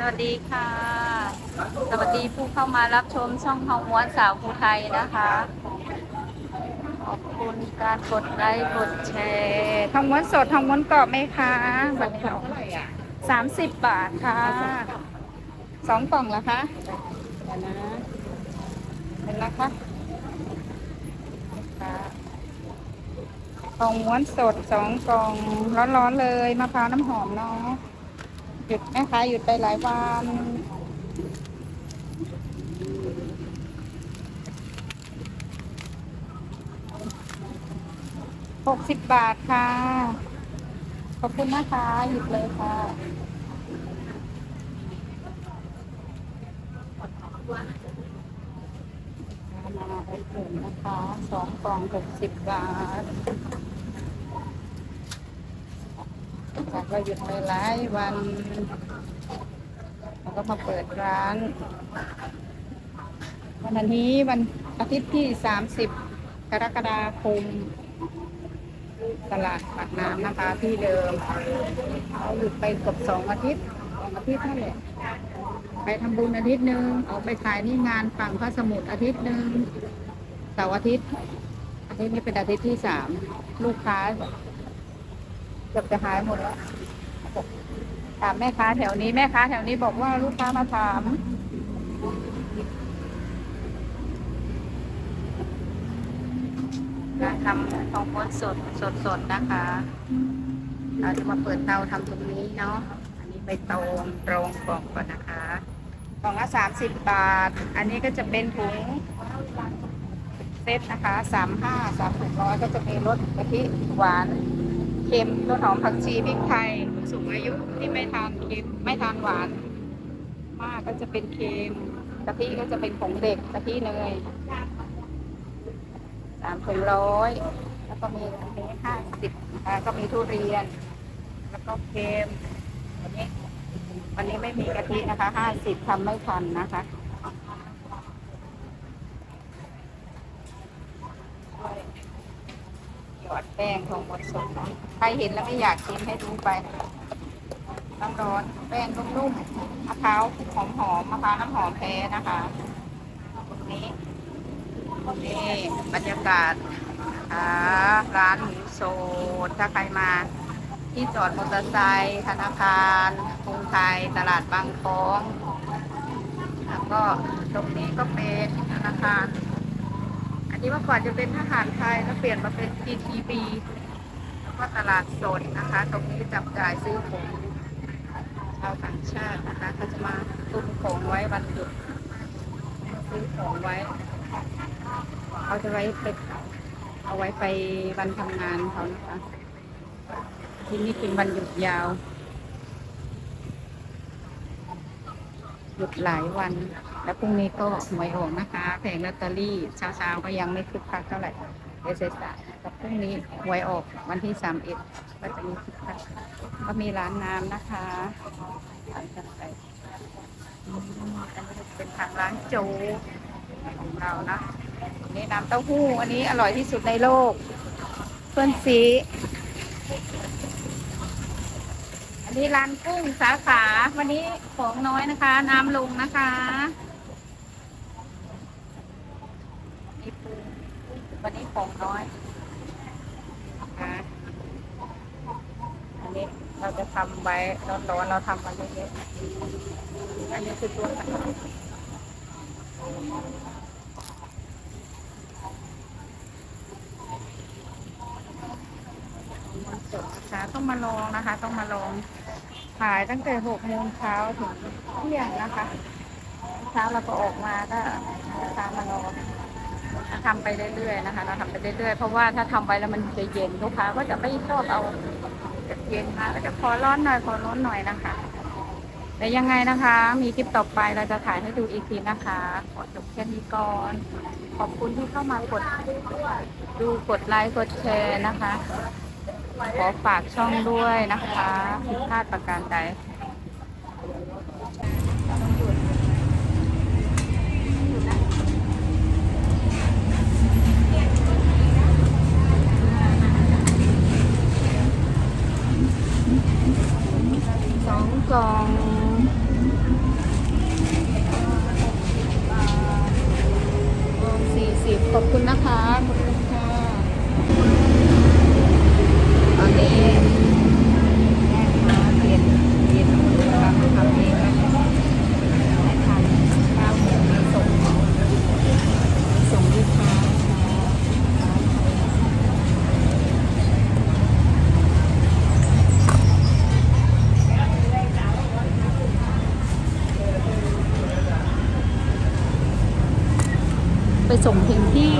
สวัสดีค่ะ สวัสดีผู้เข้ามารับชมช่องเฮาม้วนสาวภูไทยนะคะ ขอบคุณการกดไลค์กดแชร์ทำม้วนสดทำม้วนกรอบไหมคะบัตรเขาสามสิบบาทค่ะสองกล่องเหรอคะเดี๋ยวนะเห็นแล้วคะคะกล่องม้วนสดสองกล่องร้อนๆเลยมะพร้าวน้ำหอมเนาะ หยุดแม่ค้าหยุดไปหลายวันหกสิบบาทค่ะ ขอบคุณนะคะ หยุดเลยค่ะมาไปถึงนะคะสองกล่องหกสิบบาท จากเราหยุดไปหลายวันเราก็มาเปิดร้าน วันอาทิตย์วันอาทิตย์ที่ 30 กรกฎาคม ตลาดปากน้ำนะคะที่เดิมเราหยุดไปเกือบสองอาทิตย์สองอาทิตย์นั่นแหละไปทำบุญอาทิตย์หนึ่งออกไปขายที่งานฝั่งพระสมุทรอาทิตย์หนึ่งเสาร์อาทิตย์อาทิตย์นี้เป็นอาทิตย์ที่สามลูกค้า กือบจะหายหมดแล้วถามแม่ค้าแถวนี้แม่ค้าแถวนี้บอกว่าลูกค้ามาถามการทำทองม้วนสดสดสดนะคะ เราจะมาเปิดเตาทำตรงนี้เนาะอันนี้ไปตรงตรงกล่องก่อนนะคะกล่องละสามสิบบาท อันนี้ก็จะเป็นถุงเซตนะคะสามห้าสามหกร้อยก็จะมีรสกะทิหวาน เค็มต้นหอมผักชีพริกไทยผู้สูงอายุที่ไม่ทานเค็มไม่ทานหวาน มากก็จะเป็นเค็มกะทิก็จะเป็นของเด็กกะทิเนยสามถึงร้อยแล้วก็มีอันนี้ห้าสิบนะคะก็มีทุเรียน แล้วก็เค็มวันนี้วันนี้ไม่มีกะทินะคะห้าสิบทำไม่ทันนะคะ หยอดแป้งของหมดสดนะใครเห็นแล้วไม่อยากกินให้ดูไปน้ำร้อนแป้งนุ่มๆมะพร้าวหอมๆมะพร้าวน้ำหอมแท้นะคะตรงนี้นี่บรรยากาศอ่าร้านหมูสดถ้าใครมาที่จอดมอเตอร์ไซค์ธนาคารกรุงไทยตลาดบางคล้อง แล้วก็ตรงนี้ก็เป็นธนาคาร นนี้เมื่อก่อนจะเป็นทหารไทยแล้วเปลี่ยนมาเป็น TTB แล้วก็ตลาดสดนะคะ ตรงนี้จับจ่ายซื้อของชาวต่างชาตินะคะเขาจะมาตุนของไว้วันหยุดซื้อของไว้เขาจะไว้ไปเอาไว้ไปวันทำงานเขานะคะ ที่นี่เป็นวันหยุดยาว หยุดหลายวัน แล้วพรุ่งนี้ก็หวยออกนะคะแผงลอตเตอรี่เช้าๆก็ยังไม่คึกคักเท่าไหร่เดี๋ยวสายๆกับพรุ่งนี้หวยออกวันที่สามเอ็ดก็จะมีคึกคักก็มีร้านน้ำนะคะอันนี้เป็นทางร้านโจของเรานะนนี้น้ำเต้าหู้ อันนี้อร่อยที่สุดในโลกเพื่อนซี นนี้ร้านกุ้งสาขา วันนี้ของน้อยนะคะ น้ำลงนะคะนี่ปูวันนี้ของน้อยนะคะอันนี้เราจะทำไว้ร้อนๆเราทำมาเยอะๆอันนี้คือตัวสาขาสดนะคะต้องมาลองนะคะ ต้องมาลอง ขายตั้งแต่หกโมงเช้าถึงเที่ยงนะคะ เช้าเราก็ออกมาก็ลูกค้ามารอทำไปเรื่อยๆนะคะ เราทำไปเรื่อยๆ เพราะว่าถ้าทำไปแล้วมันจะเย็นลูกค้าก็จะไม่ชอบเอาเย็นมาก็จะขอร้อนหน่อยขอร้อนหน่อยนะคะแต่ยังไงนะคะ มีคลิปต่อไปเราจะถ่ายให้ดูอีกทีนะคะ ขอจบแค่นี้ก่อน ขอบคุณที่เข้ามากดดูกดไลค์กดแชร์นะคะ ขอฝากช่องด้วยนะคะผิดพลาดประการใดสองกล่อง ไปส่งถึงที่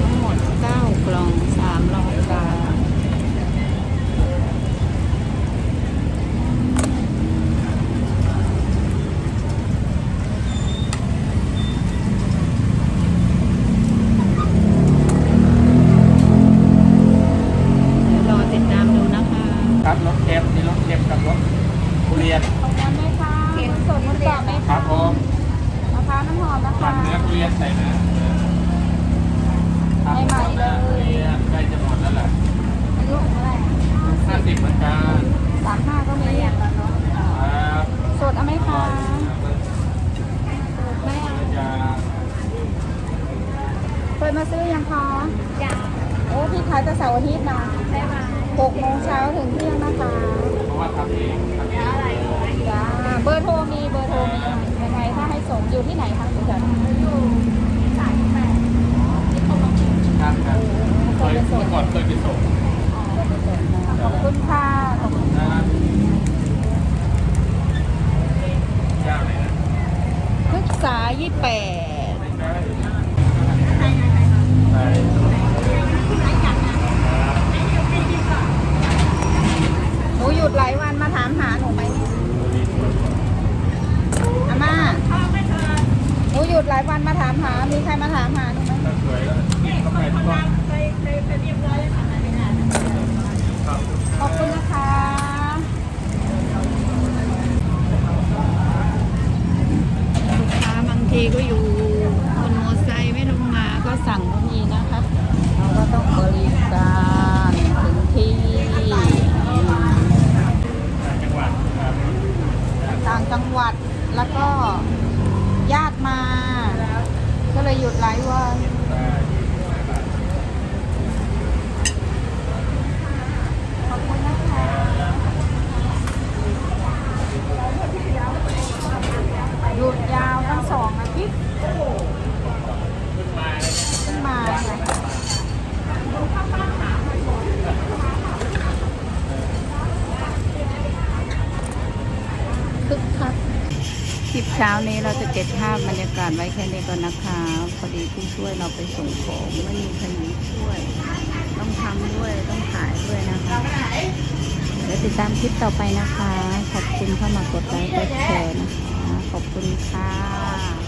ทั้งหมด 9 กล่อง 300บาท เดี๋ยวรอติดตามดูนะคะ ครับรสเค็มนี่รสเค็มกับรส ทุเรียนขอบคุณไหมคะเห็นสดมันกรอบไหมครัคะบผมมะพร้าวน้ำหอมนะมัคะนเนื้อทุเรียนใส่นะใหม่ๆเลยทุเรียนใกล้จะหมดแล้วแหละอายุเท่าไหร่ห้าสิบเหมือนกันสามห้าก็มีอย่างละเนาะครับสดเอาไหมคะสดไหมจะ เคยมาซื้อยังคะยังโอ้พี่ขายแต่เสาร์อาทิตย์นะใช่ไหมหกโมงเช้าถึงเที่ยงนะคะ เพราทำเองทำเองจ้าเบอร์โทรมีเบอร์โทรมียังไงถ้าให้ส่งอยู่ที่ไหนคะคุณจันอยู่สายแปดที่เขามาส่งครับครับเคยเมื่อก่อนเคยไปส่งขอบคุณค่ะขอบคุณนะยากเลยนะพฤกษายี่แปด ไม่ได้ใช่ หนูห ยุดหลายวันมาถามหาหนูไหมอาม่าหนูหยุดหลายวันมาถามหา มีใครมาถามหาหนูไหมถ้าสวยแล้วกินเข้าไปทุกวันขอบคุณนะคะลูกค้าบางทีก็อยู่คนมอไซค์ไม่ลงมาก็สั่งก็มีนะคะ เราก็ต้องบริการถึงที่อืม จังหวัดครับ ต่างจังหวัดแล้วก็ญาติมา ก็เลย หยุดหลายวัน ขอบคุณนะคะหยุดยาวทั้งสองอาทิตย์ขึ้นมาค่ะคึกคักคลิปเช้านี้เราจะเก็บภาพบรรยากาศไว้แค่นี้ก่อนนะคะพอดีผู้ช่วยเราไปส่งของไม่มีใครช่วย ต้องทำด้วยต้องถ่ายด้วยนะคะเดี๋ยวติดตามคลิปต่อไปนะคะ ขอบคุณเข้ามากดไลค์กดแชร์นะคะ ขอบคุณค่ะ